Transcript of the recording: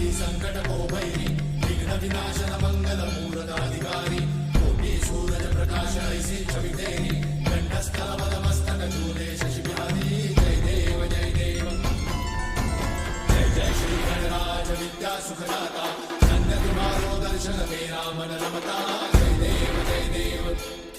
నాశి సంకట కోభైరి విఘ్న వినాశన మంగళ మూలదాధికారి కోటి సూరజ ప్రకాశ ఐసి చవితేరి గండస్థల మస్తక చూలే శశిభాని జయ దేవ జయ జయ దేవ జయ దేవ